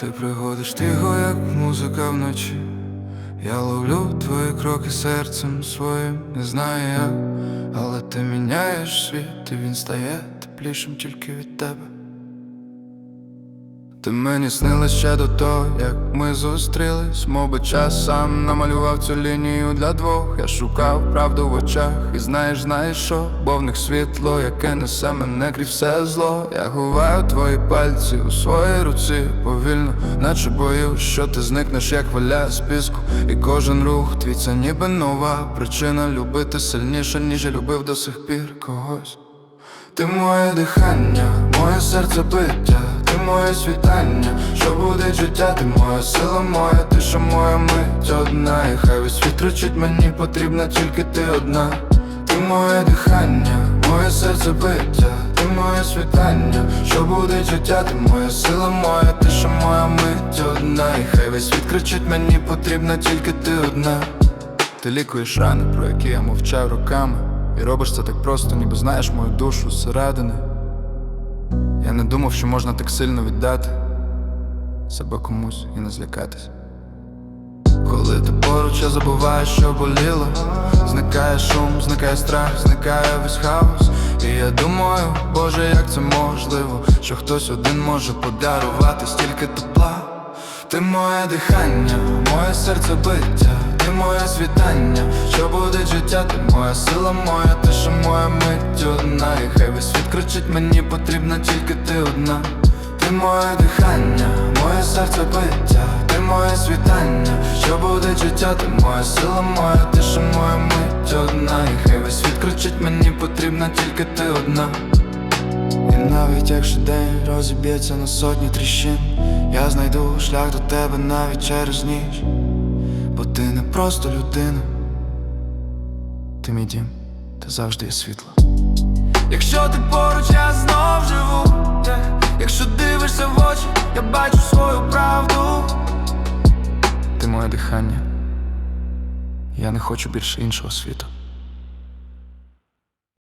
Ти приходиш тихо, як музика вночі. Я ловлю твої кроки серцем своїм, не знаю як, але ти міняєш світ, і він стає теплішим тільки від тебе. Ти мені снилась ще до того, як ми зустрілись, мов час сам намалював цю лінію для двох. Я шукав правду в очах, і знаєш, знаєш що, бо в них світло, яке несе мене крізь все зло. Я ховаю твої пальці у своїй руці повільно, наче боюсь, що ти зникнеш, як валя з піску. І кожен рух твій це ніби нова причина любити сильніше, ніж я любив до сих пір когось. Ти моє дихання, моє серце биття, ти моє світання, що буде життя, ти моя сила, моя тиша, моя мить одна, і хай весь світ мені потрібна тільки ти одна. Ти моє дихання, моє серце биття, ти моє світання, що буде життя, ти моя сила, моя тиша, моя мить одна, і хай весь світ мені потрібна тільки ти одна. Ти лікуєш рани, про які я мовчав роками І робиш це так просто, ніби знаєш мою душу зсередини. Я не думав, що можна так сильно віддати себе комусь і не злякатись. Коли ти поруч, я забуваю, що боліло. Зникає шум, зникає страх, зникає весь хаос. І я думаю, Боже, як це можливо, що хтось один може подарувати стільки тепла. Ти моє дихання, моє серце биття, світання, що буде життя, ти моя сила, моя тиша, моя мить одна, і хай весь світ кричить, мені потрібна тільки ти одна. Ти моє дихання, моє серце биття, ти моє світання, що буде життя, ти моя сила, моя тиша, моя мить одна, і хай весь світ кричить, мені потрібна тільки ти одна. І навіть якщо день розіб'ється на сотні тріщин, я знайду шлях до тебе навіть через ніч, ти не просто людина, ти мій дім, ти завжди є світло. Якщо ти поруч, я знов живу. yeah. Якщо дивишся в очі, я бачу свою правду. Ти моє дихання. Я не хочу більше іншого світу.